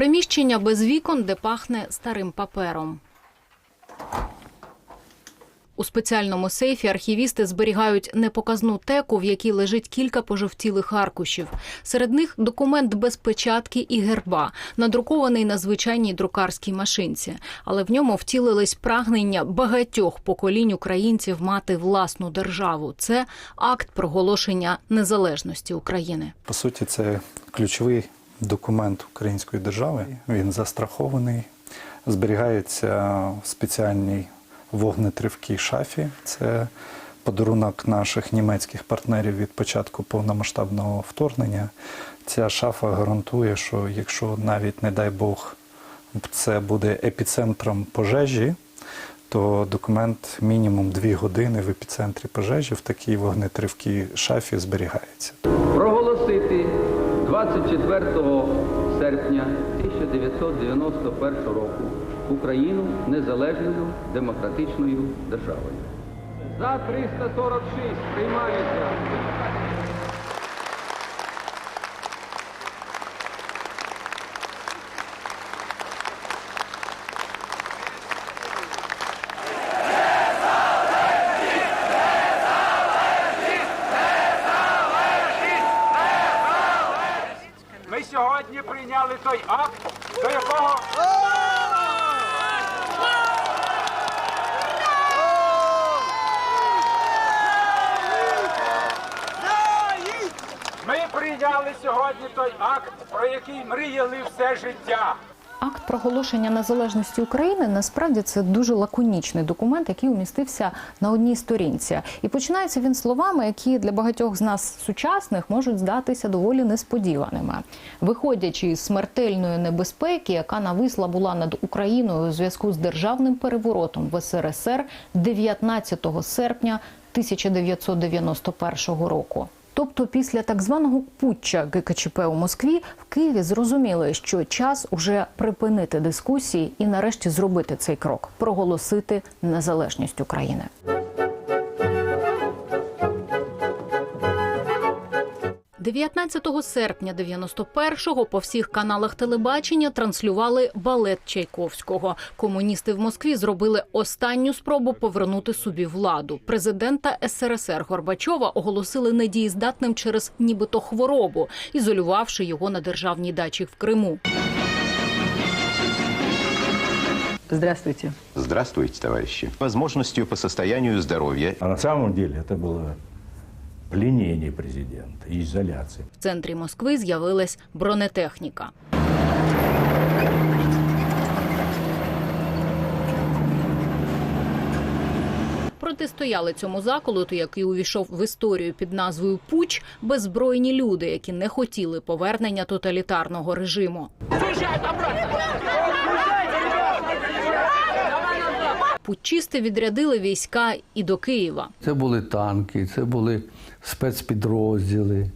Приміщення без вікон, де пахне старим папером. У спеціальному сейфі архівісти зберігають непоказну теку, в якій лежить кілька пожовтілих аркушів. Серед них документ без печатки і герба, надрукований на звичайній друкарській машинці. Але в ньому втілились прагнення багатьох поколінь українців мати власну державу. Це акт проголошення незалежності України. По суті, це ключовий документ української держави. Він застрахований, зберігається в спеціальній вогнетривкій шафі. Це подарунок наших німецьких партнерів від початку повномасштабного вторгнення. Ця шафа гарантує, що якщо навіть, не дай Бог, це буде епіцентром пожежі, то документ мінімум дві години в епіцентрі пожежі в такій вогнетривкій шафі зберігається. проголосити 24 серпня 1991 року Україну незалежною демократичною державою. За 346 приймається. Ми сьогодні прийняли той акт, до якого ми прийняли сьогодні той акт, про який мріяли все життя. Акт проголошення незалежності України насправді це дуже лаконічний документ, який умістився на одній сторінці. І починається він словами, які для багатьох з нас сучасних можуть здатися доволі несподіваними. Виходячи із смертельної небезпеки, яка нависла була над Україною у зв'язку з державним переворотом в СРСР 19 серпня 1991 року. Тобто, після так званого путча ГКЧП у Москві в Києві зрозуміли, що час уже припинити дискусії і нарешті зробити цей крок проголосити незалежність України. – 19 серпня 91-го по всіх каналах телебачення транслювали балет Чайковського. Комуністи в Москві зробили останню спробу повернути собі владу. Президента СРСР Горбачова оголосили недієздатним через нібито хворобу, ізолювавши його на державній дачі в Криму. Здравствуйте. Здравствуйте, товарищи. Возможностью по состоянию здоровья А на самом деле это было пленение президента и. В центрі Москви з'явилась бронетехніка. Протистояли цьому заколоту, який увійшов в історію під назвою Пуч, беззбройні люди, які не хотіли повернення тоталітарного режиму. Путчисти відрядили війська і до Києва. Це були танки, це були спецпідрозділи.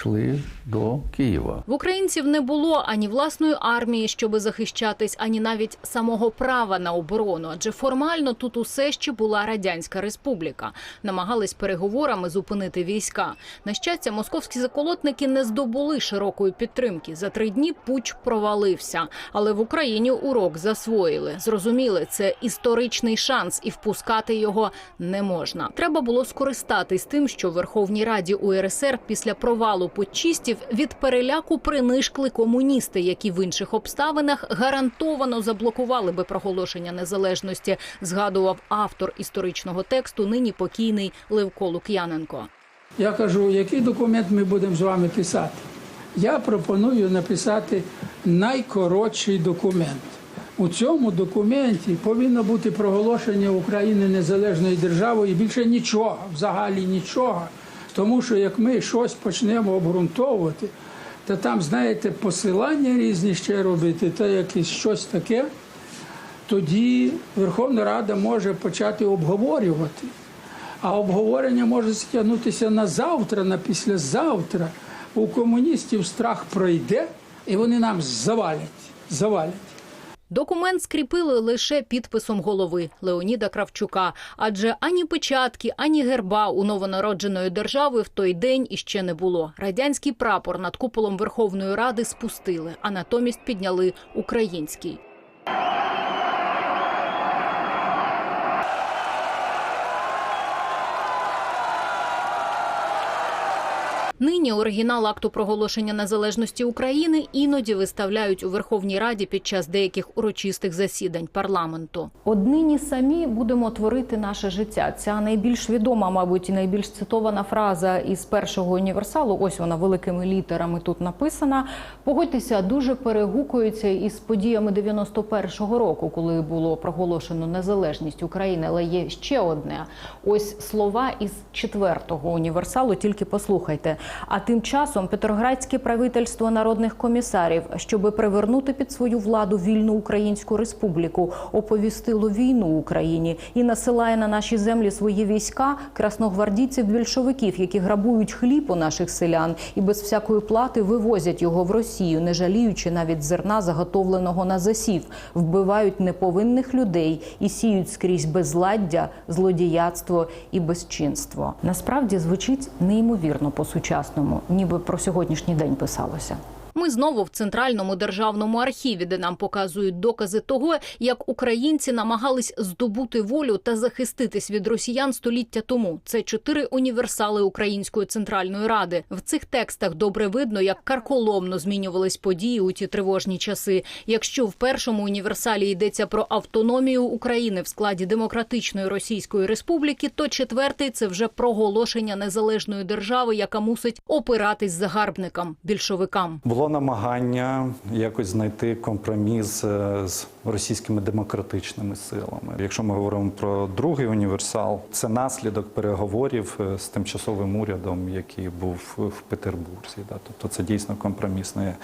Йшли до Києва. В українців не було ані власної армії, щоби захищатись, ані навіть самого права на оборону. Адже формально тут усе ще була радянська республіка. Намагались переговорами зупинити війська. На щастя, московські заколотники не здобули широкої підтримки. За три дні пуч провалився. Але в Україні урок засвоїли. Зрозуміли, це історичний шанс, і впускати його не можна. Треба було скористатись тим, що в Верховній Раді УРСР після провалу путчистів від переляку принишкли комуністи, які в інших обставинах гарантовано заблокували би проголошення незалежності. Згадував автор історичного тексту, нині покійний Левко Лук'яненко. Я кажу, який документ ми будемо з вами писати? Я пропоную написати найкоротший документ. У цьому документі повинно бути проголошення України незалежною державою і більше нічого, взагалі нічого. Тому що як ми щось почнемо обґрунтовувати, то там, знаєте, посилання різні ще робити, то якесь щось таке, тоді Верховна Рада може почати обговорювати. А обговорення може стягнутися на завтра, на післязавтра. У комуністів страх пройде, і вони нам завалять. завалять. Документ скріпили лише підписом голови Леоніда Кравчука, адже ані печатки, ані герба у новонародженої держави в той день іще не було. Радянський прапор над куполом Верховної Ради спустили, а натомість підняли український. Нині оригінал акту проголошення незалежності України іноді виставляють у Верховній Раді під час деяких урочистих засідань парламенту. Однині самі будемо творити наше життя. Ця найбільш відома, мабуть, і найбільш цитована фраза із першого універсалу. Ось вона великими літерами тут написана. Погодьтеся, дуже перегукується із подіями 91-го року, коли було проголошено незалежність України. Але є ще одне. Ось слова із четвертого універсалу. Тільки послухайте. А тим часом Петроградське правительство народних комісарів, щоби привернути під свою владу вільну українську республіку, оповістило війну Україні і насилає на наші землі свої війська красногвардійців більшовиків, які грабують хліб у наших селян і без всякої плати вивозять його в Росію, не жаліючи навіть зерна, заготовленого на засів, вбивають неповинних людей і сіють скрізь безладдя, злодіяцтво і безчинство. Насправді звучить неймовірно по-сучасному, ніби про сьогоднішній день писалося. Ми знову в центральному державному архіві, де нам показують докази того, як українці намагались здобути волю та захиститись від росіян століття тому. Це чотири універсали Української центральної ради. В цих текстах добре видно, як карколомно змінювались події у ті тривожні часи. Якщо в першому універсалі йдеться про автономію України в складі демократичної Російської Республіки, то четвертий це вже проголошення незалежної держави, яка мусить опиратись загарбникам більшовикам. Було намагання якось знайти компроміс е, з російськими демократичними силами. Якщо ми говоримо про другий універсал, це наслідок переговорів е, з тимчасовим урядом, який був в Петербурзі. Тобто це дійсно компромісне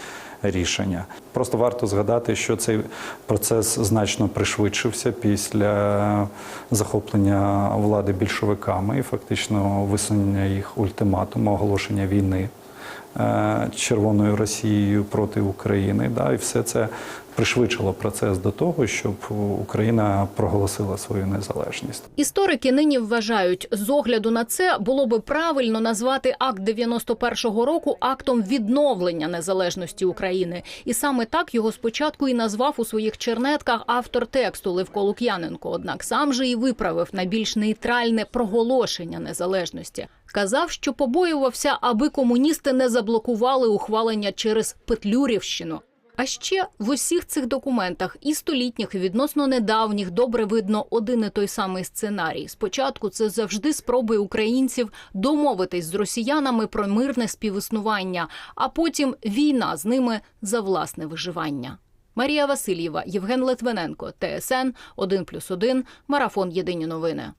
рішення. Просто варто згадати, що цей процес значно пришвидшився після захоплення влади більшовиками і фактично висунення їх ультиматуму, оголошення війни. Е, Червоною Росією проти України, да, і все це пришвидшило процес до того, щоб Україна проголосила свою незалежність. Історики нині вважають, з огляду на це було би правильно назвати акт 91-го року актом відновлення незалежності України. І саме так його спочатку і назвав у своїх чернетках автор тексту Левко Лук'яненко. Однак сам же і виправив на більш нейтральне проголошення незалежності. Казав, що побоювався, аби комуністи не заблокували ухвалення через Петлюрівщину. А ще в усіх цих документах і столітніх, і відносно недавніх, добре видно один і той самий сценарій. Спочатку це завжди спроби українців домовитись з росіянами про мирне співіснування, а потім війна з ними за власне виживання. Марія Васильєва, Євген Литвиненко, ТСН 1+,1, Марафон Єдині новини.